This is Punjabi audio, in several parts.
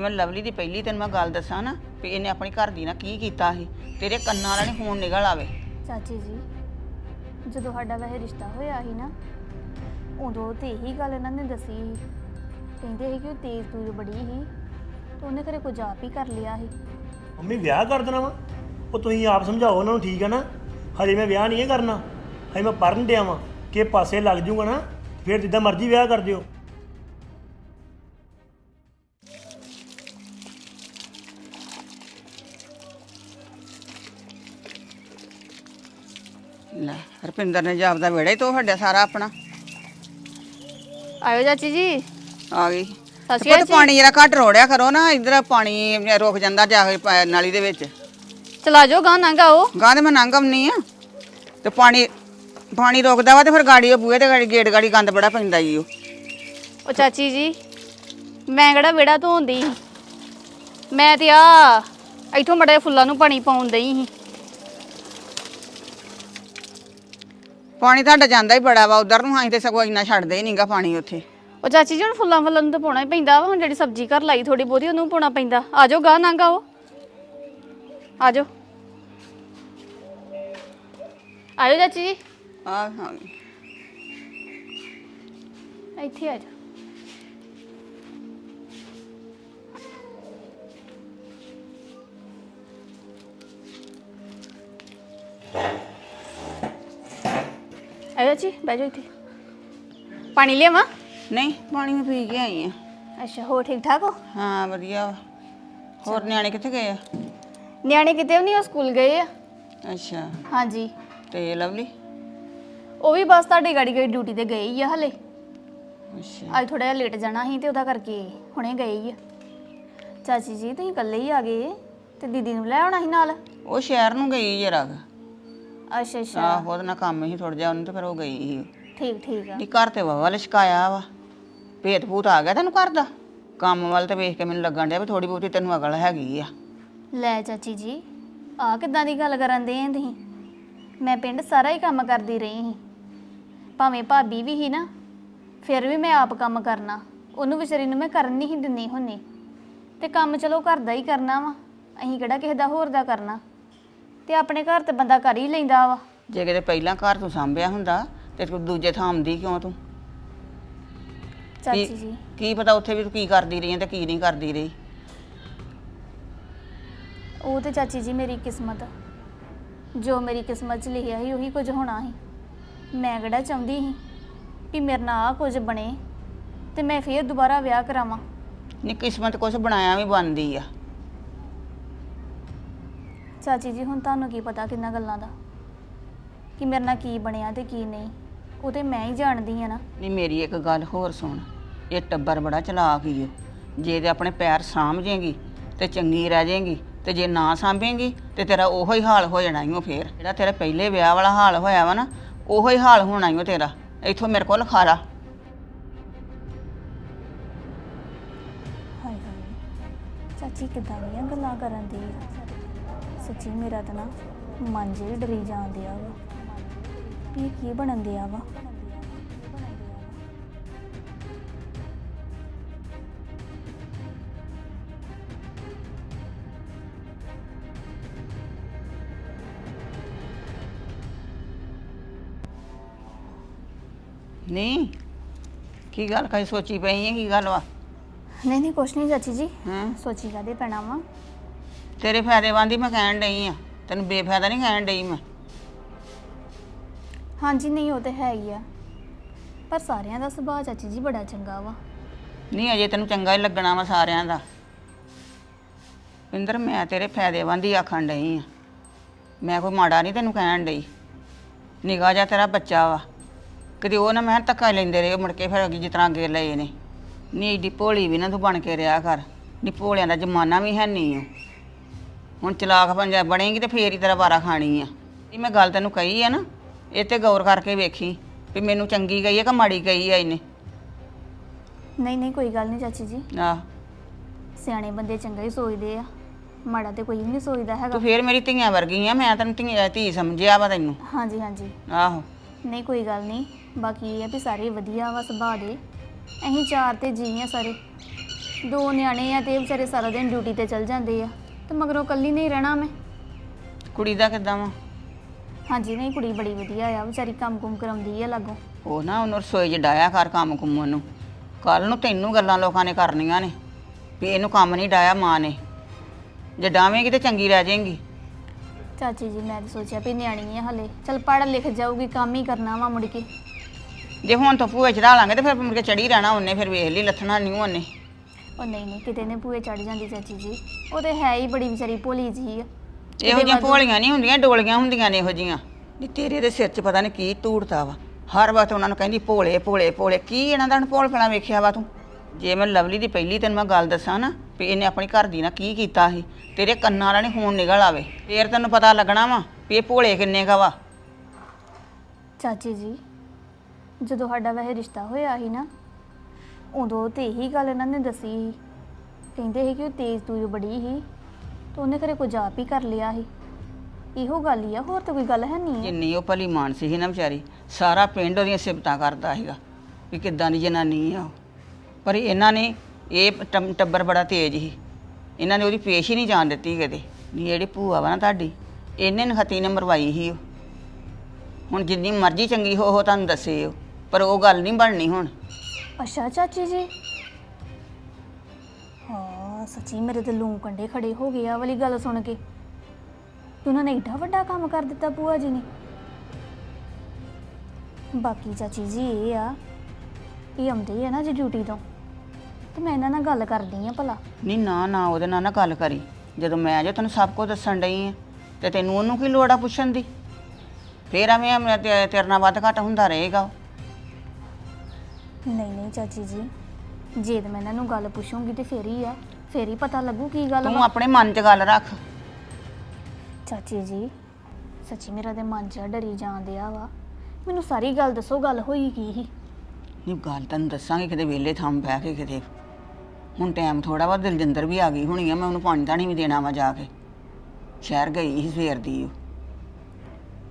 ਮੈਂ ਲਵਲੀ ਦੀ ਪਹਿਲੀ ਤੈਨੂੰ ਮੈਂ ਗੱਲ ਦੱਸਾਂ ਨਾ ਵੀ ਇਹਨੇ ਆਪਣੀ ਘਰ ਦੀ ਨਾਲ ਕੀ ਕੀਤਾ ਸੀ? ਤੇਰੇ ਕੰਨਾਂ ਵਾਲਾ ਨਹੀਂ ਹੁਣ ਨਿਕਲ ਆਵੇ। ਚਾਚੀ ਜੀ ਜਦੋਂ ਸਾਡਾ ਵੈਸੇ ਰਿਸ਼ਤਾ ਹੋਇਆ ਸੀ ਨਾ ਉਦੋਂ ਤੇ ਇਹੀ ਗੱਲ ਇਹਨਾਂ ਨੇ ਦੱਸੀ ਸੀ। ਕਹਿੰਦੇ ਸੀ ਕਿ ਉਹ ਤੇਜ਼ ਤੂਜ਼ ਬੜੀ ਸੀ ਤੇ ਉਹਨੇ ਘਰੇ ਕੁਝ ਆਪ ਹੀ ਕਰ ਲਿਆ ਸੀ। ਮੰਮੀ ਵਿਆਹ ਕਰ ਦੇਣਾ ਵਾ? ਉਹ ਤੁਸੀਂ ਆਪ ਸਮਝਾਓ ਉਹਨਾਂ ਨੂੰ ਠੀਕ ਹੈ ਨਾ? ਹਜੇ ਮੈਂ ਵਿਆਹ ਨਹੀਂ ਇਹ ਕਰਨਾ। ਹਜੇ ਮੈਂ ਪੜਨ ਡਿਆ ਵਾਂ। ਕਿ ਪਾਸੇ ਲੱਗ ਜੂਗਾ ਨਾ ਫਿਰ ਜਿੱਦਾਂ ਮਰਜ਼ੀ ਵਿਆਹ ਕਰ ਦਿਓ। ਲੈ ਰਪਿੰਦਰ ਨੇ ਜਾਬ ਦਾ ਵਿਹੜਾ ਹੀ ਤੋ ਹੱਡਿਆ ਸਾਰਾ ਆਪਣਾ। ਆਇਓ ਚਾਚੀ ਜੀ। ਆ ਗਈ। ਸਤਿ ਸ਼੍ਰੀ ਪੁੱਤ ਅਕਾਲ ਜੀ। ਪਾਣੀ ਜਰਾ ਘੱਟ ਰੋੜਿਆ ਕਰੋ ਨਾ ਇਧਰ ਪਾਣੀ ਰੁਕ ਜਾਂਦਾ ਜਾ ਕੇ ਪਾ- ਨਾਲੀ ਦੇ ਵਿੱਚ। ਚਲਾ ਜਾਓ ਗਾਂ ਨੰਗਾ ਉਹ ਗਾਂ ਤੇ ਮੈਂ ਨੰਗਮ ਨਹੀਂ ਆ। ਤੇ ਪਾਣੀ ਪਾਣੀ ਰੁਕਦਾ ਵਾ ਤੇ ਫਿਰ ਗਾੜੀ ਉਹ ਬੂਹੇ ਤੇ ਗਾੜੀ ਗੇਟ ਗਾੜੀ ਗੰਦ ਬੜਾ ਪੈਂਦਾ ਈ ਉਹ ਉਹ ਚਾਚੀ ਜੀ ਮੈਂ ਕਿਹੜਾ ਵਿਹੜਾ ਧੋਂਦੀ ਮੈਂ ਤੇ ਆ ਇਥੋਂ ਮੜੇ ਫੁੱਲਾਂ ਨੂੰ ਪਾਣੀ ਪਾਉਣ ਦਈ ਸੀ। ਪਾਣੀ ਤੁਹਾਡਾ ਜਾਂਦਾ ਹੀ ਬੜਾ ਵਾ ਉਧਰ ਨੂੰ ਅਸੀਂ ਤੇ ਸਗੋਂ ਇੰਨਾ ਛੱਡਦੇ ਹੀ ਨਹੀਂਗਾ ਪਾਣੀ ਉੱਥੇ। ਉਹ ਚਾਚੀ ਜੀ ਹੁਣ ਫੁੱਲਾਂ ਫੁੱਲਾਂ ਨੂੰ ਤਾਂ ਪਾਉਣਾ ਹੀ ਪੈਂਦਾ ਵਾ ਹੁਣ ਜਿਹੜੀ ਸਬਜ਼ੀ ਘਰ ਲਾਈ ਥੋੜੀ ਬਹੁਤੀ ਉਹਨੂੰ ਪਾਉਣਾ ਪੈਂਦਾ। ਆ ਜਾਓ ਗਾਂ ਨੰਗਾ ਉਹ ਆ ਜਾਓ। ਆਇਓ ਚਾਚੀ ਜੀ। ਆ ਹਾਂ। ਇੱਥੇ ਆ ਜਾ। ਆਇਓ ਜੀ ਬਹਿ ਜਾਓ ਇੱਥੇ। ਪਾਣੀ ਲਿਆਵਾਂ? ਨਹੀਂ ਪਾਣੀ ਮੈਂ ਪੀ ਕੇ ਆਈ ਆ ਅੱਛਾ ਹੋ ਠੀਕ ਠਾਕ ਹੋ? ਹਾਂ ਵਧੀਆ। ਵਾ। ਹੋਰ ਨਿਆਣੇ ਕਿੱਥੇ ਗਏ ਆ? ਨਿਆਣੇ ਕਿਤੇ ਵੀ ਨਹੀਂ ਉਹ ਸਕੂਲ ਗਏ ਆ। ਅੱਛਾ। ਹਾਂਜੀ। ਤੇ ਲਵਲੀ? ਉਹ ਵੀ ਬਸ ਤੁਹਾਡੀ ਗਾੜੀ ਗਈ ਡਿਊਟੀ ਤੇ ਗਏ ਹੀ ਆ ਹਲੇ। ਅੱਛਾ। ਅੱਜ ਥੋੜਾ ਜਿਹਾ ਲੇਟ ਜਾਣਾ ਸੀ ਤੇ ਉਹਦਾ ਕਰਕੇ ਹੁਣੇ ਗਏ ਹੀ ਆ। ਚਾਚੀ ਜੀ ਤੁਸੀਂ ਇਕੱਲੇ ਹੀ ਆ ਗਏ ਤੇ ਦੀਦੀ ਨੂੰ ਲੈ ਆਉਣਾ ਸੀ ਨਾਲ? ਉਹ ਸ਼ਹਿਰ ਨੂੰ ਗਈ ਜਰਾ ਅੱਛਾ ਅੱਛਾ। ਆਹੋ ਉਹਦੇ ਨਾਲ ਕੰਮ ਹੀ ਥੋੜਾ ਜਿਹਾ ਉਹਨੂੰ ਤੇ ਫਿਰ ਉਹ ਗਈ ਸੀ। ਠੀਕ ਠੀਕ ਆ। ਘਰ ਤੇ ਵਾਵਾ ਲਿਸ਼ਕਾਇਆ ਵਾ। ਭੇਤ ਭੂਤ ਆ ਗਿਆ ਤੈਨੂੰ ਘਰ ਦਾ? ਕੰਮ ਵੱਲ ਤੇ ਵੇਖ ਕੇ ਮੈਨੂੰ ਲੱਗਣ ਡਿਆ ਵੀ ਥੋੜੀ ਬਹੁਤੀ ਤੈਨੂੰ ਅਕਲ ਹੈਗੀ ਆ। ਲੈ ਚਾਚੀ ਜੀ ਆ ਕਿੱਦਾਂ ਦੀ ਗੱਲ ਕਰਨ ਦੇ ਆਂ ਤੁਸੀਂ? ਮੈਂ ਪਿੰਡ ਸਾਰਾ ਹੀ ਕੰਮ ਕਰਦੀ ਰਹੀ ਸੀ। ਭਾਵੇਂ ਭਾਬੀ ਵੀ ਹੀ ਨਾ ਫਿਰ ਵੀ ਮੈਂ ਆਪ ਕੰਮ ਕਰਨਾ। ਉਹਨੂੰ ਵਿਚਾਰੀ ਨੂੰ ਮੈਂ ਕਰਨ ਨਹੀਂ ਸੀ ਦਿੰਦੀ ਹੁੰਨੀ ਤੇ ਕੰਮ ਚਲੋ ਘਰ ਦਾ ਹੀ ਕਰਨਾ ਵਾ। ਅਸੀਂ ਕਿਹੜਾ ਕਿਸੇ ਦਾ ਹੋਰ ਦਾ ਕਰਨਾ। ਤੇ ਆਪਣੇ ਘਰ ਤੇ ਬੰਦਾ ਕਰ ਹੀ ਲੈਂਦਾ ਵਾ। ਜੇ ਕਿਤੇ ਪਹਿਲਾਂ ਘਰ ਤੂੰ ਸਾਂਭਿਆ ਹੁੰਦਾ ਤੇ ਤੂੰ ਦੂਜੇ ਥਾਂ ਆਉਂਦੀ ਕਿਉਂ ਤੂੰ? ਚਾਚੀ ਕੀ- ਜੀ। ਕੀ ਪਤਾ ਉੱਥੇ ਵੀ ਤੂੰ ਕੀ ਕਰਦੀ ਰਹੀ ਆਂ ਤੇ ਕੀ ਨਹੀਂ ਕਰਦੀ ਰਹੀ? ਉਹ ਤੇ ਚਾਚੀ ਜੀ ਮੇਰੀ ਕਿਸਮਤ। ਆ। ਜੋ ਮੇਰੀ ਕਿਸਮਤ 'ਚ ਲਿਖਿਆ ਸੀ ਉਹੀ ਕੁਝ ਹੋਣਾ ਸੀ। ਮੈਂ ਕਿਹੜਾ ਚਾਹੁੰਦੀ ਸੀ ਕਿ ਮੇਰੇ ਨਾਲ ਆਹ ਕੁਝ ਬਣੇ ਤੇ ਮੈਂ ਫੇਰ ਦੁਬਾਰਾ ਵਿਆਹ ਕਰਾਵਾਂ। ਨੀ ਕਿਸਮਤ ਕੁਛ ਬਣਾਇਆ ਵੀ ਬਣਦੀ ਆ। ਚਾਚੀ ਜੀ ਹੁਣ ਤੁਹਾਨੂੰ ਕੀ ਪਤਾ ਕਿੰਨਾ ਗੱਲਾਂ ਦਾ? ਕਿ ਮੇਰੇ ਨਾਲ ਕੀ ਬਣਿਆ ਤੇ ਕੀ ਨਹੀਂ? ਉਹ ਤੇ ਮੈਂ ਹੀ ਜਾਣਦੀ ਆ ਨਾ। ਨਹੀਂ ਮੇਰੀ ਇੱਕ ਗੱਲ ਹੋਰ ਸੁਣ। ਇਹ ਟੱਬਰ ਬੜਾ ਚਲਾਕ ਈ ਓ ਜੇ ਤੇ ਆਪਣੇ ਪੈਰ ਸਾਂਭ ਜੇਗੀ ਤੇ ਚੰਗੀ ਰਹਿ ਜਾਏਗੀ ਤੇ ਜੇ ਨਾ ਸਾਂਭੇਗੀ ਤੇ ਤੇਰਾ ਉਹੋ ਹੀ ਹਾਲ ਹੋ ਜਾਣਾ ਈ ਓ ਫੇਰ। ਜਿਹੜਾ ਤੇਰੇ ਪਹਿਲੇ ਵਿਆਹ ਵਾਲਾ ਹਾਲ ਹੋਇਆ ਵਾ ਨਾ ਉਹੋ ਹੀ ਹਾਲ ਹੋਣਾ ਈ ਓ ਤੇਰਾ। ਇੱਥੋਂ ਮੇਰੇ ਕੋਲ ਖਾਰਾ। ਹਾਏ ਹਾਏ। ਚਾਚੀ ਕਿੱਦਾਂ ਦੀਆਂ ਗੱਲਾਂ ਕਰਨ ਦੀ ਸੱਚੀ ਮੇਰਾ ਤਾਂ ਨਾ ਮਨ ਜੇ ਡਰੀ ਜਾਂਦਿਆ ਵਾ ਵੀ। ਇਹ ਕੀ ਬਣਨ ਦਿਆ ਵਾ? ਨਹੀਂ ਕੀ ਗੱਲ ਕਹੀ ਸੋਚੀ ਪਈ ਹੈ ਕੀ ਗੱਲ ਵਾ? ਨਹੀਂ ਨਹੀਂ ਕੁਛ ਨਹੀਂ ਚਾਚੀ ਜੀ। ਹਾਂ? ਸੋਚੀ ਕਾਦੇ ਪੈਣਾ ਵਾ? ਤੇਰੇ ਫਾਇਦੇ ਵਾਂਦੀ ਮੈਂ ਕਹਿਣ ਡਈ ਆ। ਤੈਨੂੰ ਬੇਫਾਇਦਾ ਨਹੀਂ ਕਹਿਣ ਡਈ ਮੈਂ। ਹਾਂਜੀ ਨਹੀਂ ਉਹ ਤੇ ਹੈ ਹੀ ਆ। ਪਰ ਸਾਰਿਆਂ ਦਾ ਸੁਭਾਅ ਚਾਚੀ ਜੀ ਬੜਾ ਚੰਗਾ ਵਾ। ਨਹੀਂ ਅਜੇ ਤੈਨੂੰ ਚੰਗਾ ਹੀ ਲੱਗਣਾ ਵਾ ਸਾਰਿਆਂ ਦਾ। ਪਿੰਦਰ ਮੈਂ ਤੇਰੇ ਫਾਇਦੇ ਵਾਂਦੀ ਆਖਣ ਡਈ ਆ। ਮੈਂ ਕੋਈ ਮਾੜਾ ਨਹੀਂ ਤੈਨੂੰ ਕਹਿਣ ਡਈ। ਨਿਗਾਹ ਜਾ ਤੇਰਾ ਬੱਚਾ ਵਾ। ਕਦੇ ਉਹ ਨਾ ਮੈਂ ਧੱਕਾ ਲੈਂਦੇ ਰਹੇ ਮੁੜ ਕੇ ਫਿਰ ਅੱਗੇ ਜਿਸ ਤਰ੍ਹਾਂ ਅੱਗੇ ਲਏ ਨੇ। ਨੀ ਏਡੀ ਭੋਲੀ ਵੀ ਨਾ ਤੂੰ ਬਣ ਕੇ ਰਿਹਾ ਕਰ। ਨੀ ਭੋਲਿਆਂ ਦਾ ਜ਼ਮਾਨਾ ਵੀ ਹੈ ਨਹੀਂ ਓ। ਹੁਣ ਚਲਾਕ ਪੰਜਾ ਬਣੇਗੀ ਤੇ ਫੇਰ ਹੀ ਤੇਰਾ ਵਾਰਾ ਖਾਣੀ ਆ। ਇਹ ਮੈਂ ਗੱਲ ਤੈਨੂੰ ਕਹੀ ਆ ਨਾ ਇਹ ਤੇ ਗੌਰ ਕਰਕੇ ਵੇਖੀ ਵੀ ਮੈਨੂੰ ਚੰਗੀ ਗਈ ਆ ਕਿ ਮਾੜੀ ਗਈ ਆ ਇਹਨੇ। ਨਹੀਂ ਨਹੀਂ ਕੋਈ ਗੱਲ ਨਹੀਂ ਚਾਚੀ ਜੀ। ਆਹ। ਸਿਆਣੇ ਬੰਦੇ ਚੰਗਾ ਹੀ ਸੋਚਦੇ ਆ। ਮਾੜਾ ਤੇ ਕੋਈ ਵੀ ਨਹੀਂ ਸੋਚਦਾ ਹੈਗਾ। ਤੂੰ ਫੇਰ ਮੇਰੀ ਧੀਆਂ ਵਰਗੀ ਆ ਮੈਂ ਤੈਨੂੰ ਧੀ ਧੀ ਸਮਝਿਆ ਵਾ ਤੈਨੂੰ। ਹਾਂਜੀ ਹਾਂਜੀ। ਆਹੋ। ਨਹੀਂ ਕੋਈ ਗੱਲ ਨਹੀਂ। ਬਾਕੀ ਇਹ ਆ ਵੀ ਸਾਰੇ ਵਧੀਆ ਵਾ ਸੁਭਾਅ ਦੇ। ਅਸੀਂ ਚਾਰ ਤੇ ਜੀ ਆ ਸਾਰੇ। ਦੋ ਨਿਆਣੇ ਆ ਤੇ ਇਹ ਵਿਚਾਰੇ ਸਾਰਾ ਦਿਨ ਡਿਊਟੀ ਤੇ ਚਲ ਜਾਂਦੇ ਆ। ਤੇ ਮਗਰੋਂ ਕੱਲੀ ਨਹੀਂ ਰਹਿਣਾ ਮੈਂ। ਕੁੜੀ ਦਾ ਕਿੱਦਾਂ ਵਾ? ਹਾਂਜੀ ਨਹੀਂ ਕੁੜੀ ਬੜੀ ਵਧੀਆ ਆ ਵਿਚਾਰੀ ਕੰਮ ਕੁਮ ਕਰਾਉਂਦੀ ਆ ਲਾਗੋਂ। ਉਹ ਨਾ ਉਹਨੂੰ ਰਸੋਈ 'ਚ ਡਾਇਆ ਕਰ ਕੰਮ ਕੁੰਮ ਨੂੰ ਕੱਲ ਨੂੰ ਤੈਨੂੰ ਗੱਲਾਂ ਲੋਕਾਂ ਨੇ ਕਰਨੀਆਂ ਨੇ ਵੀ ਇਹਨੂੰ ਕੰਮ ਨਹੀਂ ਡਾਇਆ ਮਾਂ ਨੇ। ਜੇ ਡਾਵੇਂਗੀ ਤੇ ਚੰਗੀ ਰਹਿ ਜਾਏਗੀ। ਚਾਚੀ ਜੀ ਮੈਂ ਤਾਂ ਸੋਚਿਆ ਵੀ ਨਿਆਣੀ ਆ ਹਲੇ। ਚਲ ਪੜ੍ਹ ਲਿਖ ਜਾਊਗੀ ਕੰਮ ਹੀ ਕਰਨਾ ਵਾ ਮੁੜ ਕੇ। ਜੇ ਹੁਣ ਤੋਂ ਭੂਏ ਚੜਾ ਲਾਂਗੇ ਤੇ ਫਿਰ ਮੁੜ ਕੇ ਚੜੀ ਰਹਿਣਾ ਉਹਨੇ ਫਿਰ ਵੇਖ ਲਈ ਲੱਥਣਾ ਨਹੀਂ ਉਹਨੇ। ਉਹ ਨਹੀਂ ਨਹੀਂ ਕਿਤੇ ਨੇ ਭੂਏ ਚੜ ਜਾਂਦੀ ਚਾਚੀ ਜੀ। ਉਹ ਤੇ ਹੈ ਹੀ ਬੜੀ ਵਿਚਾਰੀ ਭੋਲੀ ਜੀ ਆ। ਇਹੋ ਜਿਹੀਆਂ ਭੋਲੀਆਂ ਨਹੀਂ ਹੁੰਦੀਆਂ ਡੋਲੀਆਂ ਹੁੰਦੀਆਂ ਨੇ ਇਹੋ ਜਿਹੀਆਂ। ਨੀ ਤੇਰੇ ਦੇ ਸਿਰ 'ਚ ਪਤਾ ਨਹੀਂ ਕੀ ਧੂੜਤਾ ਵਾ। ਹਰ ਵਕਤ ਉਹਨਾਂ ਨੂੰ ਕਹਿੰਦੀ ਭੋਲੇ ਭੋਲੇ ਭੋਲੇ ਕੀ ਇਹਨਾਂ ਦਾ ਭੋਲ ਪਣਾ ਵੇਖਿਆ ਵਾ ਤੂੰ? ਜੇ ਮੈਂ ਲਵਲੀ ਦੀ ਪਹਿਲੀ ਤੈਨੂੰ ਮੈਂ ਗੱਲ ਦੱਸਾਂ ਨਾ ਵੀ ਇਹਨੇ ਆਪਣੀ ਘਰ ਦੀ ਨਾ ਕੀ ਕੀਤਾ ਸੀ ਤੇਰੇ ਕੰਨਾਂ ਵਾਲਾ ਨਹੀਂ ਖੂਨ ਨਿਕਲ ਆਵੇ। ਫੇਰ ਤੈਨੂੰ ਪਤਾ ਲੱਗਣਾ ਵਾ ਵੀ ਇਹ ਭੋਲੇ ਕਿੰਨੇ ਕਾ ਵਾ। ਚਾਚੀ ਜੀ ਜਦੋਂ ਸਾਡਾ ਵੈਸੇ ਰਿਸ਼ਤਾ ਹੋਇਆ ਸੀ ਨਾ ਉਦੋਂ ਤੇ ਇਹੀ ਗੱਲ ਇਹਨਾਂ ਨੇ ਦੱਸੀ ਸੀ। ਕਹਿੰਦੇ ਸੀ ਕਿ ਉਹ ਤੇਜ਼ ਤੂਜ ਬੜੀ ਸੀ ਤੇ ਉਹਨੇ ਘਰੇ ਕੁਝ ਆਪ ਹੀ ਕਰ ਲਿਆ ਸੀ। ਇਹੋ ਗੱਲ ਹੀ ਆ, ਹੋਰ ਤਾਂ ਕੋਈ ਗੱਲ ਹੈ ਨਹੀਂ। ਜਿੰਨੀ ਉਹ ਭਲੀ ਮਾਨਸੀ ਸੀ ਨਾ ਵਿਚਾਰੀ, ਸਾਰਾ ਪਿੰਡ ਉਹਦੀਆਂ ਸਿਫਤਾਂ ਕਰਦਾ ਸੀਗਾ ਵੀ ਕਿੱਦਾਂ ਦੀ ਜਨਾਨੀ ਆ ਉਹ। ਪਰ ਇਹਨਾਂ ਨੇ ਇਹ ਟੰ- ਟੱਬਰ ਬੜਾ ਤੇਜ਼ ਸੀ। ਇਹਨਾਂ ਨੇ ਉਹਦੀ ਪੇਸ਼ ਹੀ ਨਹੀਂ ਜਾਣ ਦਿੱਤੀ ਕਦੇ ਨਹੀਂ ਜਿਹੜੀ ਭੂਆ ਵਾ ਨਾ ਤੁਹਾਡੀ, ਇਹਨੇ ਨਖਤੀ ਨੇ ਮਰਵਾਈ ਸੀ ਉਹ। ਹੁਣ ਜਿੰਨੀ ਮਰਜ਼ੀ ਚੰਗੀ ਹੋ ਉਹ ਤੁਹਾਨੂੰ ਦੱਸੇ ਉਹ, ਪਰ ਉਹ ਗੱਲ ਨਹੀਂ ਬਣਨੀ ਹੁਣ। ਅੱਛਾ, ਚਾਚੀ ਜੀ। ਹਾਂ, ਸੱਚੀ ਮੇਰੇ ਤੇ ਲੂੰ ਕੰਡੇ ਖੜੇ ਹੋ ਗਏ ਆ ਵਾਲੀ ਗੱਲ ਸੁਣ ਕੇ। ਕਿ ਉਹਨਾਂ ਨੇ ਏਡਾ ਵੱਡਾ ਕੰਮ ਕਰ ਦਿੱਤਾ ਭੂਆ ਜੀ ਨੇ। ਬਾਕੀ ਚਾਚੀ ਜੀ ਇਹ ਆ, ਇਹ ਆਉਂਦੇ ਆ ਨਾ ਜੀ ਡਿਊਟੀ ਤੋਂ। ਤੇ ਮੈਂ ਇਹਨਾਂ ਨਾਲ ਗੱਲ ਕਰਦੀ ਆ ਭਲਾ। ਨਹੀਂ, ਨਾ ਨਾ, ਉਹਦੇ ਨਾਲ ਨਾ ਗੱਲ ਕਰੀ। ਜਦੋਂ ਮੈਂ ਜੋ ਤੈਨੂੰ ਸਭ ਕੁਝ ਦੱਸਣ ਡਈ ਆ, ਤੇ ਤੈਨੂੰ ਉਹਨੂੰ ਕੀ ਲੋੜ ਆ ਪੁੱਛਣ ਦੀ? ਫੇਰ ਐਵੇਂ ਮੈਂ ਤੇ- ਤੇਰੇ ਨਾਲ ਵੱਧ ਘੱਟ ਹੁੰਦਾ ਰਹੇਗਾ। ਉਹ। ਨਹੀਂ ਨਹੀਂ ਚਾਚੀ ਜੀ। ਜੇ ਤਾਂ ਮੈਂ ਇਹਨਾਂ ਨੂੰ ਗੱਲ ਪੁੱਛੂੰਗੀ ਤੇ ਫੇਰ ਹੀ ਆ। ਫੇਰ ਹੀ ਪਤਾ ਲੱਗੂ ਕੀ ਗੱਲ ਤੂੰ ਵਾ। ਆਪਣੇ ਮਨ 'ਚ ਗੱਲ ਰੱਖ। ਚਾਚੀ ਜੀ ਸੱਚੀ ਮੇਰਾ ਤੇ ਮਨ ਚ ਡਰੀ ਜਾਂਦਿਆ ਵਾ। ਮੈਨੂੰ ਸਾਰੀ ਗੱਲ ਦੱਸੋ ਗੱਲ ਹੋਈ ਕੀ ਸੀ? ਨਹੀਂ ਗੱਲ ਤੈਨੂੰ ਦੱਸਾਂਗੇ ਕਿਤੇ ਵਿਹਲੇ ਥਾਂ ਬਹਿ ਕੇ ਕਿਤੇ। ਹੁਣ ਟਾਈਮ ਥੋੜਾ ਵਾ ਦਿਲਜਿੰਦਰ ਵੀ ਆ ਗਈ ਹੋਣੀ ਆ ਮੈਂ ਉਹਨੂੰ ਪਾਣੀ ਨਹੀਂ ਵੀ ਦੇਣਾ ਵਾ ਜਾ ਕੇ। ਸ਼ਹਿਰ ਗਈ ਸੀ ਸਵੇਰ ਦੀ ਉਹ।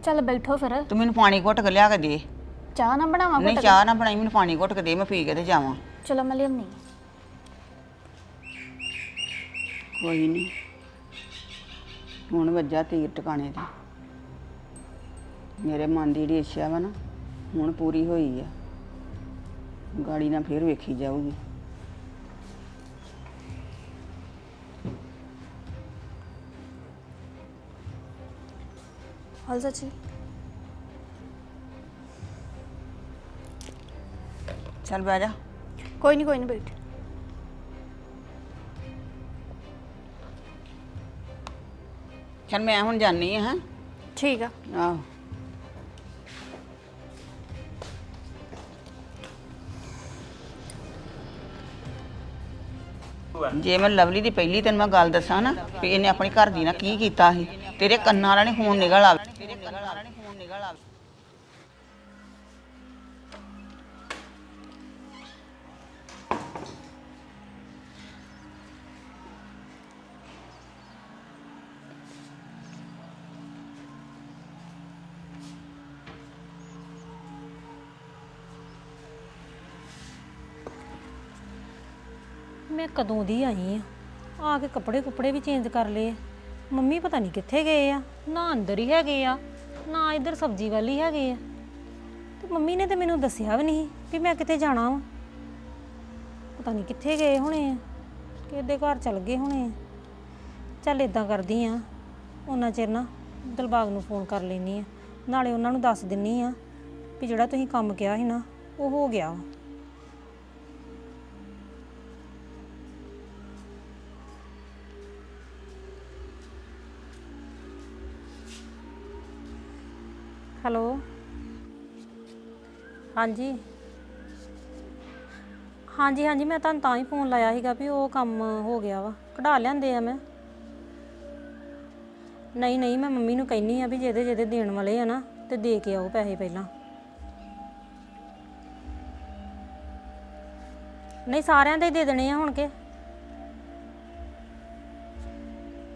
ਚੱਲ ਬੈਠੋ ਫਿਰ। ਤੂੰ ਮੈਨੂੰ ਪਾਣੀ ਘੁੱਟ ਕੇ ਲਿਆ ਕੇ ਦੇ। ਚਾਹ ਨਾ ਬਣਾਵਾਂ ਨਹੀਂ ਘੁੱਟ ਚਾਹ ਨਾ ਬਣਾਈ ਮੈਨੂੰ ਪਾਣੀ ਘੁੱਟ ਕੇ ਦੇ ਮੈਂ ਪੀ ਕੇ ਤੇ ਜਾਵਾਂ? ਚਲੋ ਮੈਂ ਲਿਆਉਣੀ ਕੋਈ ਨਹੀਂ ਹੁਣ ਵੱਜਾ ਤੀਰ ਟਿਕਾਣੇ ਤੇ। ਮੇਰੇ ਮਨ ਦੀ ਜਿਹੜੀ ਇੱਛਾ ਵਾ ਨਾ ਹੁਣ ਪੂਰੀ ਹੋਈ ਆ। ਗਾੜੀ ਨਾਲ ਫੇਰ ਵੇਖੀ ਜਾਊਗੀ। ਹਲ ਚਾਚੀ ਚੱਲ ਬਹਿ ਜਾ। ਕੋਈ ਨਹੀਂ ਕੋਈ ਨਹੀਂ ਬੈਠ। ਚੱਲ ਮੈਂ ਹੁਣ ਜਾਣੀ ਆ ਹਾਂ? ਠੀਕ ਆ। ਆਹੋ। ਜੇ ਮੈਂ ਲਵਲੀ ਦੀ ਪਹਿਲੀ ਤੈਨੂੰ ਮੈਂ ਗੱਲ ਦੱਸਾਂ ਨਾ ਵੀ ਇਹਨੇ ਆਪਣੀ ਘਰ ਦੀ ਨਾ ਕੀ ਕੀਤਾ ਸੀ? ਤੇਰੇ ਕੰਨਾਂ ਵਾਲਾ ਨਹੀਂ ਖੂਨ ਨਿਕਲ ਆਵੇ ਤੇਰੇ ਕੰਨਾਂ ਵਾਲਾ ਨਹੀਂ ਖੂਨ ਨਿਕਲ ਆਵੇ। ਮੈਂ ਕਦੋਂ ਦੀ ਆਈ ਆ? ਆ ਕੇ ਕੱਪੜੇ ਕੁਪੜੇ ਵੀ ਚੇਂਜ ਕਰ ਲਏ ਮੰਮੀ ਪਤਾ ਨਹੀਂ ਕਿੱਥੇ ਗਏ ਆ। ਨਾ ਅੰਦਰ ਹੀ ਹੈਗੇ ਆ, ਨਾ ਇੱਧਰ ਸਬਜ਼ੀ ਵਾਲੀ ਹੈਗੇ ਆ। ਤੇ ਮੰਮੀ ਨੇ ਤੇ ਮੈਨੂੰ ਦੱਸਿਆ ਵੀ ਨਹੀਂ ਵੀ ਮੈਂ ਕਿਤੇ ਜਾਣਾ ਵਾ। ਪਤਾ ਨਹੀਂ ਕਿੱਥੇ ਗਏ ਹੋਣੇ ਆ ਕਿਹਦੇ ਘਰ ਚਲ ਗਏ ਹੋਣੇ ਆ। ਚੱਲ ਇਦਾਂ ਕਰਦੀ ਆ, ਉਹਨਾਂ ਚਿਰ ਨਾ ਦਿਲਬਾਗ ਨੂੰ ਫੋਨ ਕਰ ਲੈਣੀ ਆ। ਨਾਲੇ ਉਹਨਾਂ ਨੂੰ ਦੱਸ ਦਿੰਨੀ ਆ ਵੀ ਜਿਹੜਾ ਤੁਸੀਂ ਕੰਮ ਕਿਹਾ ਸੀ ਨਾ, ਉਹ ਹੋ ਗਿਆ ਵਾ। ਹੈਲੋ। ਹਾਂਜੀ। ਹਾਂਜੀ ਹਾਂਜੀ, ਮੈਂ ਤੁਹਾਨੂੰ ਤਾਂ ਹੀ ਫੋਨ ਲਾਇਆ ਸੀਗਾ ਵੀ ਉਹ ਕੰਮ ਹੋ ਗਿਆ ਵਾ। ਕਢਾ ਲਿਆਂਦੇ ਆ ਮੈਂ। ਨਹੀਂ ਨਹੀਂ, ਮੈਂ ਮੰਮੀ ਨੂੰ ਕਹਿਨੀ ਆ ਵੀ ਜਿਹਦੇ ਜਿਹਦੇ ਦੇਣ ਵਾਲੇ ਆ ਨਾ, ਤੇ ਦੇ ਕੇ ਆਓ ਪੈਸੇ ਪਹਿਲਾਂ। ਨਹੀਂ, ਸਾਰਿਆਂ ਦੇ ਦੇ ਦੇਣੇ ਆ ਹੁਣ ਕੇ?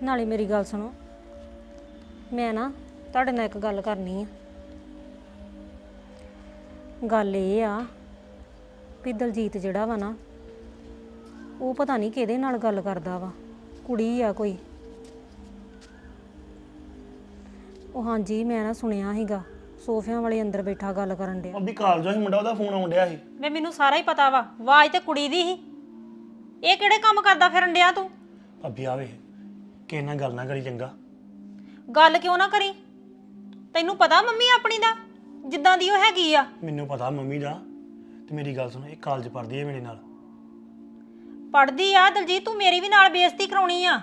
ਨਾਲੇ ਮੇਰੀ ਗੱਲ ਸੁਣੋ। ਮੈਂ ਨਾ ਤੁਹਾਡੇ ਨਾਲ ਇੱਕ ਗੱਲ ਕਰਨੀ ਆ। ਗੱਲ ਇਹ ਆ ਵੀ ਦਲਜੀਤ ਜਿਹੜਾ ਵਾ ਨਾ ਉਹ ਪਤਾ ਨਹੀਂ ਕਿਹਦੇ ਨਾਲ ਗੱਲ ਕਰਦਾ ਵਾ ਕੁੜੀ ਆ ਕੋਈ। ਉਹ ਹਾਂਜੀ ਮੈਂ ਨਾ ਸੁਣਿਆ ਸੀਗਾ ਸੋਫਿਆਂ ਵਾਲੇ ਅੰਦਰ ਬੈਠਾ ਗੱਲ ਕਰਨ ਡਿਆ। ਅੱਬੀ ਕਾਲਜੋਂ ਹੀ ਮੁੰਡਾ ਉਹਦਾ ਫੋਨ ਆਉਣ ਡਿਆ ਸੀ। ਵੇ ਮੈਨੂੰ ਸਾਰਾ ਹੀ ਪਤਾ ਵਾ ਆਵਾਜ਼ ਤੇ ਕੁੜੀ ਦੀ ਸੀ। ਇਹ ਕਿਹੜੇ ਕੰਮ ਕਰਦਾ ਫਿਰਨ ਡਿਆ ਤੂੰ? ਭਾਬੀ ਆਵੇ ਕਿਸੇ ਨਾਲ ਗੱਲ ਨਾ ਕਰੀ ਚੰਗਾ। ਗੱਲ ਕਿਉਂ ਨਾ ਕਰੀ? ਤੈਨੂੰ ਪਤਾ ਮੰਮੀ ਆਪਣੀ ਦਾ? ਜਿੱਦਾਂ ਦੀ ਉਹ ਹੈਗੀ ਆ। ਮੈਨੂੰ ਪਤਾ ਮੰਮੀ ਦਾ। ਤੇ ਮੇਰੀ ਗੱਲ ਸੁਣ ਇਹ ਕਾਲਜ ਪੜ੍ਹਦੀ ਹੈ ਮੇਰੇ ਨਾਲ। ਪੜਦੀ ਆ ਦਲਜੀਤ ਤੂੰ ਮੇਰੀ ਵੀ ਨਾਲ ਬੇਇੱਜ਼ਤੀ ਕਰਾਉਣੀ ਆ।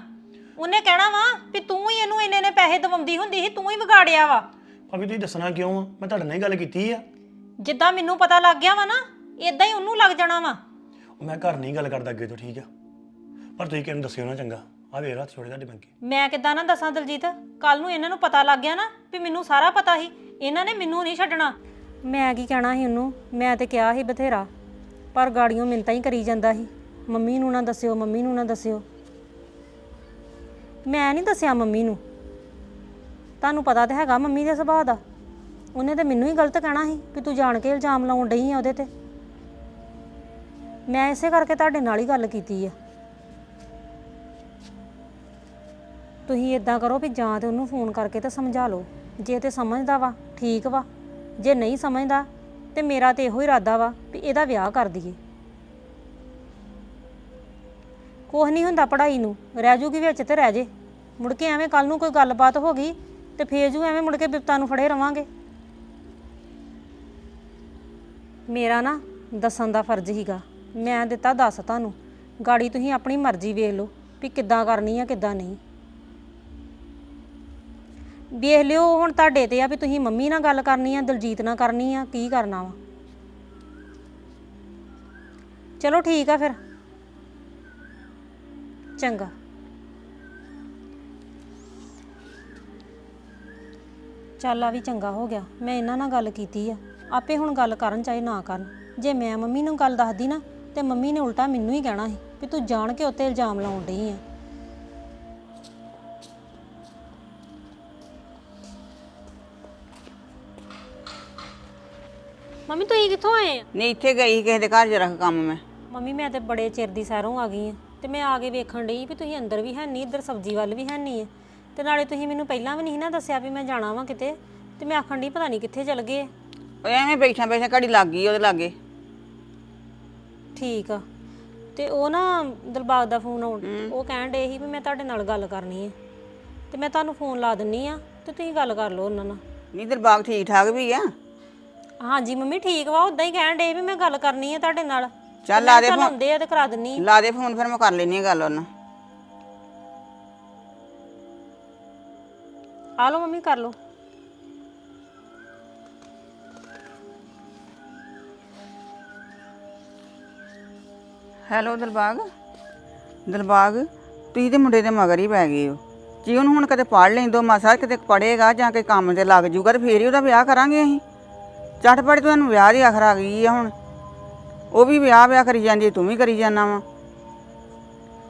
ਉਹਨੇ ਕਹਿਣਾ ਵਾ ਵੀ ਤੂੰ ਹੀ ਇਹਨੂੰ ਇੰਨੇ ਨੇ ਪੈਸੇ ਦਵਾਉਂਦੀ ਹੁੰਦੀ ਸੀ ਤੂੰ ਹੀ ਵਿਗਾੜਿਆ ਵਾ। ਭਾਬੀ ਤੁਸੀਂ ਦੱਸਣਾ ਕਿਉਂ ਆ? ਮੈਂ ਤੁਹਾਡੇ ਨਾਲ ਹੀ ਗੱਲ ਕੀਤੀ ਆ। ਜਿੱਦਾਂ ਮੈਨੂੰ ਪਤਾ ਲੱਗ ਗਿਆ ਵਾ ਨਾ ਇਦਾਂ ਹੀ ਉਹਨੂੰ ਲੱਗ ਜਾਣਾ ਵਾ। ਉਹ ਮੈਂ ਘਰ ਨਹੀਂ ਗੱਲ ਕਰਦਾ ਅੱਗੇ ਤੋਂ ਠੀਕ ਆ? ਪਰ ਤੁਸੀਂ ਕਿਹਨੂੰ ਦੱਸਿਓ ਨਾ ਚੰਗਾ। ਆ ਵੇਖ ਰਾਤ ਛੋੜੇ ਤੁਹਾਡੇ ਬੰਕੇ। ਮੈਂ ਕਿੱਦਾਂ ਨਾ ਦੱਸਾਂ ਦਲਜੀਤ? ਕੱਲ ਨੂੰ ਇਹਨਾਂ ਨੂੰ ਪਤਾ ਲੱਗ ਗਿਆ ਨਾ ਵੀ ਮੈਨੂੰ ਸਾਰਾ ਪਤਾ ਸੀ। ਇਹਨਾਂ ਨੇ ਮੈਨੂੰ ਨਹੀਂ ਛੱਡਣਾ। ਮੈਂ ਕੀ ਕਹਿਣਾ ਸੀ ਉਹਨੂੰ? ਮੈਂ ਤੇ ਕਿਹਾ ਸੀ ਬਥੇਰਾ, ਪਰ ਗਾੜੀਆਂ ਮਿੰਤਾਂ ਹੀ ਕਰੀ ਜਾਂਦਾ ਸੀ। ਮੰਮੀ ਨੂੰ ਨਾ ਦੱਸਿਓ, ਮੰਮੀ ਨੂੰ ਨਾ ਦੱਸਿਓ। ਮੈਂ ਨਹੀਂ ਦੱਸਿਆ ਮੰਮੀ ਨੂੰ। ਤੁਹਾਨੂੰ ਪਤਾ ਤੇ ਹੈਗਾ ਮੰਮੀ ਦੇ ਸੁਭਾਅ ਦਾ। ਉਹਨੇ ਤੇ ਮੈਨੂੰ ਹੀ ਗਲਤ ਕਹਿਣਾ ਸੀ ਕਿ ਤੂੰ ਜਾਣ ਕੇ ਇਲਜ਼ਾਮ ਲਾਉਣ ਡਈ ਆ ਉਹਦੇ ਤੇ। ਮੈਂ ਇਸੇ ਕਰਕੇ ਤੁਹਾਡੇ ਨਾਲ ਹੀ ਗੱਲ ਕੀਤੀ ਆ। ਤੁਸੀਂ ਇਦਾਂ ਕਰੋ ਵੀ ਜਾਂ ਤੇ ਉਹਨੂੰ ਫੋਨ ਕਰਕੇ ਤਾਂ ਸਮਝਾ ਲਓ। ਜੇ ਤੇ ਸਮਝਦਾ ਵਾ, ਠੀਕ ਵਾ। ਜੇ ਨਹੀਂ ਸਮਝਦਾ, ਤੇ ਮੇਰਾ ਤੇ ਇਹੋ ਇਰਾਦਾ ਵਾ ਵੀ ਇਹਦਾ ਵਿਆਹ ਕਰ ਦਈਏ। ਕੁਛ ਨਹੀਂ ਹੁੰਦਾ ਪੜ੍ਹਾਈ ਨੂੰ, ਰਹਿ ਜੂਗੀ ਵਿੱਚ ਤੇ ਰਹਿ ਜੇ। ਮੁੜ ਕੇ ਐਵੇਂ ਕੱਲ ਨੂੰ ਕੋਈ ਗੱਲਬਾਤ ਹੋ ਗਈ, ਤੇ ਫੇਰ ਜੂ ਐਵੇਂ ਮੁੜ ਕੇ ਬਿਪਤਾ ਨੂੰ ਫੜੇ ਰਵਾਂਗੇ। ਮੇਰਾ ਨਾ ਦੱਸਣ ਦਾ ਫਰਜ਼ ਹੀਗਾ ਮੈਂ ਦਿੱਤਾ ਦੱਸ ਤੁਹਾਨੂੰ। ਗਾੜੀ ਤੁਸੀਂ ਆਪਣੀ ਮਰਜ਼ੀ ਵੇਖ ਲਓ ਵੀ ਕਿੱਦਾਂ ਕਰਨੀ ਆ, ਕਿੱਦਾਂ ਨਹੀਂ। ਵੇਖ ਲਿਓ ਹੁਣ ਤੁਹਾਡੇ ਤੇ ਆ ਵੀ ਤੁਸੀਂ ਮੰਮੀ ਨਾਲ ਗੱਲ ਕਰਨੀ ਆ, ਦਲਜੀਤ ਨਾਲ ਕਰਨੀ ਆ, ਕੀ ਕਰਨਾ ਵਾ। ਚਲੋ ਠੀਕ ਆ ਫਿਰ। ਚੰਗਾ। ਚੱਲ ਆ ਵੀ ਚੰਗਾ ਹੋ ਗਿਆ, ਮੈਂ ਇਹਨਾਂ ਨਾਲ ਗੱਲ ਕੀਤੀ ਆ। ਆਪੇ ਹੁਣ ਗੱਲ ਕਰਨ ਚਾਹੇ ਨਾ ਕਰਨ। ਜੇ ਮੈਂ ਮੰਮੀ ਨੂੰ ਗੱਲ ਦੱਸਦੀ ਨਾ, ਤੇ ਮੰਮੀ ਨੇ ਉਲਟਾ ਮੈਨੂੰ ਹੀ ਕਹਿਣਾ ਸੀ ਵੀ ਤੂੰ ਜਾਣ ਕੇ ਉੱਤੇ ਇਲਜ਼ਾਮ ਲਾਉਣ ਡਈ ਆ। ਮੰਮੀ ਤੁਸੀਂ ਕਿੱਥੋਂ ਆਏ ਆ? ਨਹੀਂ ਇੱਥੇ ਗਈ ਸੀ ਕਿਸੇ ਦੇ ਘਰ ਜਰਾ ਕੰਮ ਮੈਂ। ਮੰਮੀ ਮੈਂ ਤੇ ਬੜੇ ਚਿਰ ਦੀ ਸਹਿਰੋਂ ਆ ਗਈ ਆ ਤੇ ਮੈਂ ਆ ਕੇ ਵੇਖਣ ਡਈ ਵੀ ਤੁਸੀਂ ਅੰਦਰ ਵੀ ਹੈ ਨਹੀਂ ਇੱਧਰ ਸਬਜ਼ੀ ਵੱਲ ਵੀ ਹੈ ਨਹੀਂ ਆ। ਤੇ ਨਾਲੇ ਤੁਸੀਂ ਮੈਨੂੰ ਪਹਿਲਾਂ ਵੀ ਨਹੀਂ ਨਾ ਦੱਸਿਆ ਵੀ ਮੈਂ ਜਾਣਾ ਵਾਂ ਕਿਤੇ। ਤੇ ਮੈਂ ਆਖਣ ਡਈ ਪਤਾ ਨਹੀਂ ਕਿੱਥੇ ਚਲ ਗਏ ਆ। ਉਹ ਐਵੇਂ ਬੈਠਾ ਬੈਠਾ ਘੜੀ ਲੱਗ ਗਈ ਉਹਦੇ ਲਾਗੇ। ਠੀਕ ਆ। ਤੇ ਉਹ ਨਾ ਦਿਲਬਾਗ ਦਾ ਫੋਨ ਆਉਣ ਉਹ ਕਹਿਣ ਡੇ ਸੀ ਵੀ ਮੈਂ ਤੁਹਾਡੇ ਨਾਲ ਗੱਲ ਕਰਨੀ ਹੈ ਤੇ ਮੈਂ ਤੁਹਾਨੂੰ ਫੋਨ ਲਾ ਦਿੰਨੀ ਆ ਤੇ ਤੁਸੀਂ ਗੱਲ ਕਰ ਲਓ ਉਹਨਾਂ ਨਾਲ। ਨਹੀਂ ਦਿਲਬਾਗ ਠੀਕ ਠਾਕ ਵੀ ਆ। ਹਾਂਜੀ ਮੰਮੀ ਠੀਕ ਵਾ ਉਦਾਂ ਹੀ ਕਹਿਣ ਡੇ ਵੀ ਮੈਂ ਗੱਲ ਕਰਨੀ ਹੈ ਤੁਹਾਡੇ ਨਾਲ। ਚੱਲ ਲਾ ਦੇ ਚੱਲ ਫੋਨ ਆਉਂਦੇ ਆ ਤੇ ਕਰਾ ਦਿੰਨੀ ਆ। ਲਾ ਦੇ ਫੋਨ ਫਿਰ ਮੈਂ ਕਰ ਲੈਣੀ ਆ ਗੱਲ ਉਹਨਾਂ। ਆ ਲਓ ਮੰਮੀ ਕਰ ਲਓ। ਹੈਲੋ ਦਿਲਬਾਗ। ਦਿਲਬਾਗ ਤੁਸੀਂ ਤੇ ਮੁੰਡੇ ਦੇ ਮਗਰ ਹੀ ਪੈ ਗਏ ਹੋ। ਜੀ ਉਹਨੂੰ ਹੁਣ ਕਦੇ ਪੜ ਲੈਂਦੋ ਮਾਸਾ ਕਿਤੇ ਪੜੇਗਾ ਜਾਂ ਕੋਈ ਕੰਮ ਤੇ ਲੱਗ ਜੂਗਾ ਤੇ ਫੇਰ ਹੀ ਉਹਦਾ ਵਿਆਹ ਕਰਾਂਗੇ ਅਸੀਂ। ਝਟਪਟ ਤੁਹਾਨੂੰ ਵਿਆਹ ਦੀ ਆਖਰ ਆ ਗਈ ਆ ਹੁਣ। ਉਹ ਵੀ ਵਿਆਹ ਵਿਆਹ ਕਰੀ ਜਾਂਦੀ ਤੂੰ ਵੀ ਕਰੀ ਜਾਂਦਾ ਵਾ।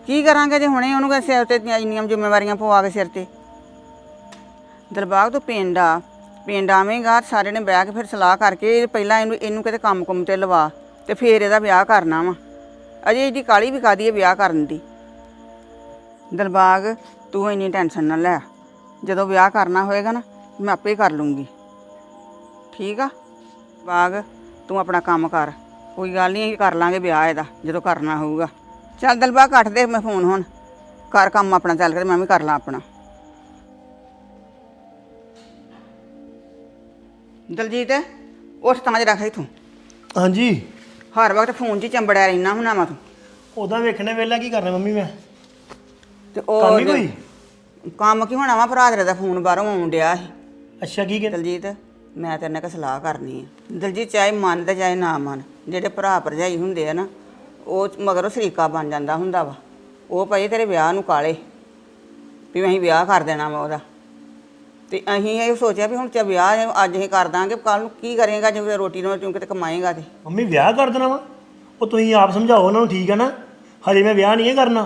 ਕੀ ਕਰਾਂਗੇ ਜੇ ਹੁਣੇ ਉਹਨੂੰ ਕਿਸੇ ਸਿਰ ਤੇ ਇੰਨੀਆਂ ਜ਼ਿੰਮੇਵਾਰੀਆਂ ਪਵਾ ਕੇ ਸਿਰ ਤੇ? ਦਿਲਬਾਗ ਤੋਂ ਪਿੰਡ ਆ। ਪਿੰਡ ਆਵੇਂਗਾ ਸਾਰੇ ਨੇ ਬਹਿ ਕੇ ਫਿਰ ਸਲਾਹ ਕਰਕੇ ਪਹਿਲਾਂ ਇਹਨੂੰ ਇਹਨੂੰ ਕਿਤੇ ਕੰਮ ਕੁੰਮ ਤੇ ਲਵਾ ਤੇ ਫਿਰ ਇਹਦਾ ਵਿਆਹ ਕਰਨਾ ਵਾ। ਅਜੇ ਇਹਦੀ ਕਾਲੀ ਵੀ ਕਾਦੀ ਹੈ ਵਿਆਹ ਕਰਨ ਦੀ। ਦਿਲਬਾਗ ਤੂੰ ਇੰਨੀ ਟੈਨਸ਼ਨ ਨਾ ਲੈ। ਜਦੋਂ ਵਿਆਹ ਕਰਨਾ ਹੋਏਗਾ ਨਾ, ਮੈਂ ਆਪੇ ਕਰ ਲੂੰਗੀ। ਠੀਕ ਆ? ਬਾਗ ਤੂੰ ਆਪਣਾ ਕੰਮ ਕਰ। ਕੋਈ ਗੱਲ ਨਹੀਂ ਅਸੀਂ ਕਰ ਲਾਂਗੇ ਵਿਆਹ ਇਹਦਾ ਜਦੋਂ ਕਰਨਾ ਹੋਊਗਾ। ਚੱਲ ਦਿਲਬਾਗ ਕੱਟ ਦੇ ਮੈਂ ਫੋਨ ਹੁਣ। ਕਰ ਕੰਮ ਆਪਣਾ ਚੱਲ ਕਰ ਮੈਂ ਵੀ ਕਰ ਲਾਂ ਆਪਣਾ। ਦਲਜੀਤ ਉੱਠ ਤਾਂ ਜੇ ਰੱਖ ਇਥੋਂ। ਹਾਂਜੀ। ਹਰ ਵਕਤ ਫੋਨ 'ਚ ਹੀ ਚੰਬੜਿਆ ਰਹਿਣਾ ਹੁਣਾ ਵਾ ਤੂੰ ਉਹਦਾ ਵੇਖਣੇ ਵੇਲਾ ਕੀ ਕਰਨਾ ਮੰਮੀ ਮੈਂ? ਤੇ ਉਹ ਕੰਮ ਹੀ ਕੋਈ? ਕੰਮ ਕੀ ਹੋਣਾ ਵਾ ਭਰਾ ਤੇਰੇ ਦਾ ਫੋਨ ਬਾਹਰੋਂ ਆਉਣ ਡਿਆ ਸੀ। ਅੱਛਾ ਕੀ ਕਹਿੰਦਾ ਦਲਜੀਤ ਮੈਂ ਤੇਰੇ ਨਾਲ ਇੱਕ ਸਲਾਹ ਕਰਨੀ ਹੈ ਦਲਜੀਤ, ਚਾਹੇ ਮੰਨ ਤੇ ਚਾਹੇ ਨਾ ਮੰਨ, ਜਿਹੜੇ ਭਰਾ ਭਰਜਾਈ ਹੁੰਦੇ ਆ ਨਾ, ਉਹ ਮਗਰੋਂ ਸ਼ਰੀਕਾ ਬਣ ਜਾਂਦਾ ਹੁੰਦਾ ਵਾ। ਉਹ ਭਾਈ ਤੇਰੇ ਵਿਆਹ ਨੂੰ ਕਾਲੇ, ਵੀ ਅਸੀਂ ਵਿਆਹ ਕਰ ਦੇਣਾ ਵਾ ਉਹਦਾ। ਤੇ ਅਸੀਂ ਇਹ ਸੋਚਿਆ ਵੀ ਹੁਣ ਚਾ ਵਿਆਹ ਅੱਜ ਅਸੀਂ ਕਰ ਦਾਂਗੇ ਕੱਲ ਨੂੰ ਕੀ ਕਰੇਗਾ ਜੇ ਰੋਟੀ ਨੂੰ ਤੂੰ ਤੇ ਕਮਾਏਗਾ ਤੇ। ਮੰਮੀ, ਵਿਆਹ ਕਰ ਦੇਣਾ ਵਾ। ਉਹ ਤੁਸੀਂ ਆਪ ਸਮਝਾਓ ਉਹਨਾਂ ਨੂੰ ਠੀਕ ਹੈ ਨਾ। ਹਜੇ ਮੈਂ ਵਿਆਹ ਨਹੀਂ ਇਹ ਕਰਨਾ।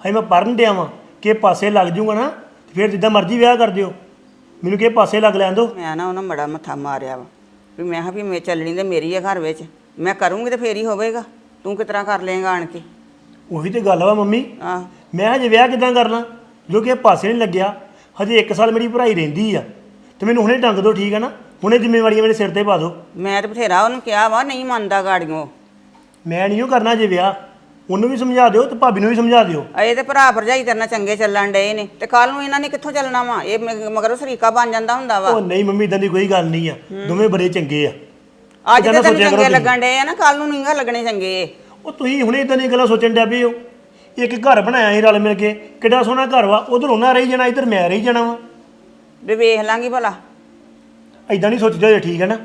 ਹਜੇ ਮੈਂ ਪੜਨ ਡਿਆ ਵਾਂ ਕਿ ਪਾਸੇ ਲੱਗ ਜੂਗਾ ਨਾ, ਤੇ ਫਿਰ ਜਿੱਦਾਂ ਮਰਜ਼ੀ ਵਿਆਹ ਕਰ ਦਿਓ। ਮੈਨੂੰ ਕਿ ਪਾਸੇ ਲੱਗ ਲੈਣ ਦਿਓ ਮੈਂ ਨਾ ਉਹਨਾਂ ਮੜਾ ਮੱਥਾ ਮਾਰਿਆ ਵਾ। ਵੀ ਮੈਂ ਕਿਹਾ ਵੀ ਮੈਂ ਚੱਲਣੀ ਤੇ ਮੇਰੀ ਆ ਘਰ ਵਿੱਚ। ਮੈਂ ਕਰੂੰਗੀ ਤੇ ਫੇਰ ਹੀ ਹੋਵੇਗਾ। ਤੂੰ ਕਿਸ ਤਰ੍ਹਾਂ ਕਰ ਲੇਗਾ ਆਣ ਕੇ? ਉਹੀ ਤੇ ਗੱਲ ਵਾ ਮੰਮੀ। ਆਹ ਮੈਂ ਹਜੇ ਵਿਆਹ ਕਿਦਾਂ ਕਰਨਾ? ਜੋ ਕਿ ਇਹ ਪਾਸੇ ਨਹੀਂ ਲੱਗਿਆ। ਹਜੇ 1 ਸਾਲ ਮੇਰੀ ਪੜ੍ਹਾਈ ਰਹਿੰਦੀ ਆ। ਤੇ ਮੈਨੂੰ ਹੁਣੇ ਟੰਗ ਦਿਓ ਠੀਕ ਆ ਨਾ? ਹੁਣੇ ਜ਼ਿੰਮੇਵਾਰੀਆਂ ਮੇਰੇ ਸਿਰ ਤੇ ਪਾ ਦਿਓ ਮੈਂ ਤੇ ਬਥੇਰਾ ਉਹਨੂੰ ਕਿਹਾ ਵਾ ਨਹੀਂ ਮੰਨਦਾ ਗਾੜੀਆਂ ਮੈਂ ਨਹੀਂ ਉਹ ਕਰਨਾ ਜੇ ਵਿਆਹ। ਉਹਨੂੰ ਵੀ ਸਮਝਾ ਦਿਓ ਤੇ ਭਾਬੀ ਨੂੰ ਵੀ ਸਮਝਾ ਦਿਓ। ਇਹ ਤੇ ਭਰਾ ਭਰਜਾਈ ਤੇਰੇ ਨਾਲ ਚੰਗੇ ਚੱਲਣ ਡਏ ਨੇ ਤੇ ਕੱਲ ਨੂੰ ਇਹਨਾਂ ਨੇ ਕਿੱਥੋਂ ਚੱਲਣਾ ਵਾ? ਇਹ ਮ- ਮਗਰੋਂ ਸਰੀਕਾ ਬਣ ਜਾਂਦਾ ਹੁੰਦਾ ਵਾ। ਉਹ ਨਹੀਂ ਮੰਮੀ ਇਦਾਂ ਦੀ ਕੋਈ ਗੱਲ ਨਹੀਂ ਆ। ਦੋਵੇਂ ਬੜੇ ਚੰਗੇ ਆ। ਅੱਜ ਤੇ ਤੈਨੂੰ ਚੰਗੇ। ਲੱਗਣ ਡਏ ਆ ਨਾ ਕੱਲ ਨੂੰ ਨਹੀਂਗਾ ਲੱਗਣੇ ਚੰਗੇ। ਉਹ ਤੁਸੀਂ ਹੁਣੇ ਇਦਾਂ ਦੀਆਂ ਗੱਲਾਂ ਸੋਚਣ ਡਿਆ ਪਏ ਹੋ ਇੱਕ ਘਰ ਬਣਾਇਆ ਸੀ ਰਲ ਮਿਲ ਕੇ ਕਿੱਡਾ ਸੋਹਣਾ ਘਰ ਵਾ। ਉਧਰ ਉਹਨਾਂ ਰਹੀ ਜਾਣਾ ਇੱਧਰ ਮੈਂ ਰਹੀ ਜਾਣਾ ਵਾ। ਵੀ ਵੇਖ ਲਾਂਗੀ ਭਲਾ। ਐਦਾਂ ਨਹੀਂ ਸੋਚਦੇ ਜੇ ਠੀਕ ਹੈ ਨਾ।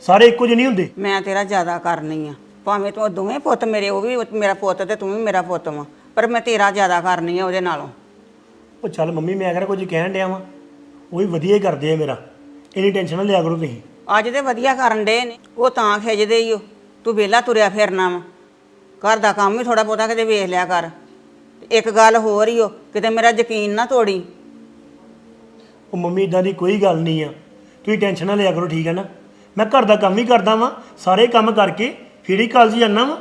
ਸਾਰੇ ਇੱਕੋ ਜਿਹੇ ਨਹੀਂ ਹੁੰਦੇ। ਮੈਂ ਤੇਰਾ ਜ਼ਿਆਦਾ ਕਰਨੀ ਆ। ਭਾਵੇਂ ਤੂੰ ਦੋਵੇਂ ਪੁੱਤ ਮੇਰੇ ਉਹ ਵੀ ਮੇਰਾ ਪੁੱਤ ਤੇ ਤੂੰ ਵੀ ਮੇਰਾ ਪੁੱਤ ਵਾ ਪਰ ਮੈਂ ਤੇਰਾ ਜ਼ਿਆਦਾ ਕਰਨੀ ਆ ਉਹਦੇ ਨਾਲੋਂ। ਉਹ ਚੱਲ ਮੰਮੀ ਮੈਂ ਕਿਹੜਾ ਕੁਝ ਕਹਿਣ ਡਿਆ ਵਾਂ? ਉਹ ਵੀ ਵਧੀਆ ਹੀ ਕਰਦੇ ਆ ਮੇਰਾ। ਇੰਨੀ ਟੈਨਸ਼ਨ ਨਾ ਲਿਆ ਕਰੋ ਤੁਸੀਂ। ਅੱਜ ਤੇ ਵਧੀਆ ਕਰਨ ਡੇ ਨੇ ਉਹ ਤਾਂ ਖਿੱਚਦੇ ਹੀ ਓ। ਤੂੰ ਵਿਹਲਾ ਤੁਰਿਆ ਫਿਰਨਾ ਵਾ। ਘਰ ਦਾ ਕੰਮ ਵੀ ਥੋੜਾ ਬਹੁਤਾ ਕਿਤੇ ਵੇਖ ਲਿਆ ਕਰ। ਇੱਕ ਗੱਲ ਹੋਰ ਹੀ ਓ ਕਿਤੇ ਮੇਰਾ ਯਕੀਨ ਨਾ ਤੋੜੀ। ਉਹ ਮੰਮੀ ਇਦਾਂ ਦੀ ਕੋਈ ਗੱਲ ਨਹੀਂ ਆ। ਤੁਸੀਂ ਟੈਨਸ਼ਨ ਨਾ ਲਿਆ ਕਰੋ ਠੀਕ ਹੈ ਨਾ? ਮੈਂ ਘਰ ਦਾ ਕੰਮ ਹੀ ਕਰਦਾ ਵਾਂ। ਸਾਰੇ ਕੰਮ ਕਰਕੇ ਹੀ ਕਾਲਜ ਜਾਂਦਾ ਵਾਂ?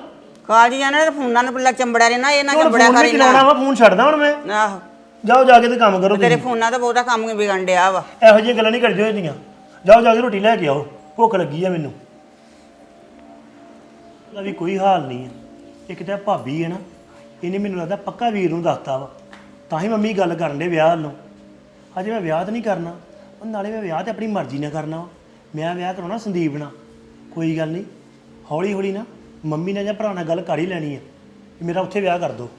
ਕਾਲਜ ਜਾਣਾ ਤੇ ਫੋਨਾਂ ਨੂੰ ਪੱਲਾ ਚੰਬੜਿਆ ਰਹਿਣਾ ਇਹ ਨਾ ਹੁਣ ਚੰਬੜਿਆ ਫੋਨ ਕਰੀ ਵੀ ਚਲਾਉਣਾ ਵਾ ਫੋਨ ਛੱਡਦਾ ਹੁਣ ਮੈਂ। ਆਹੋ। ਜਾਓ ਜਾ ਕੇ ਤੇ ਕੰਮ ਕਰੋ ਤੇਰੇ ਤੁਸੀਂ। ਫੋਨਾਂ ਤੋਂ ਬਹੁਤਾ ਕੰਮ ਹੀ ਵਿਗਣ ਡਿਆ ਵਾ। ਇਹੋ ਜਿਹੀਆਂ ਗੱਲਾਂ ਨਹੀਂ ਕਰਦੇ ਹੋਈਆਂ। ਜਾਓ ਜਾ ਕੇ ਰੋਟੀ ਲੈ ਕੇ ਆਓ। ਭੁੱਖ ਲੱਗੀ ਆ ਮੈਨੂੰ। ਦਾ ਵੀ ਕੋਈ ਹਾਲ ਨਹੀਂ ਹੈ ਇੱਕ ਤਾਂ ਭਾਬੀ ਹੈ ਨਾ ਇਹਨੇ ਮੈਨੂੰ ਲੱਗਦਾ ਪੱਕਾ ਵੀਰ ਨੂੰ ਦੱਸਤਾ ਵਾ। ਤਾਂ ਹੀ ਮੰਮੀ ਗੱਲ ਕਰਨ ਦੇ ਵਿਆਹ ਵੱਲੋਂ। ਅਜੇ ਮੈਂ ਵਿਆਹ ਤਾਂ ਨਹੀਂ ਕਰਨਾ। ਉਹ ਨਾਲੇ ਮੈਂ ਵਿਆਹ ਤੇ ਆਪਣੀ ਮਰਜ਼ੀ ਨਾਲ ਕਰਨਾ ਵਾ। ਮੈਂ ਵਿਆਹ ਕਰਾਉਣਾ ਸੰਦੀਪ ਨਾਲ। ਕੋਈ ਗੱਲ ਨਹੀਂ। ਹੌਲੀ ਹੌਲੀ ਨਾ ਮੰਮੀ ਨਾਲ ਜਾਂ ਭਰਾ ਨਾਲ ਗੱਲ ਕਰ ਹੀ ਲੈਣੀ ਹੈ। ਕਿ ਮੇਰਾ ਉੱਥੇ ਵਿਆਹ ਕਰ ਦਿਓ।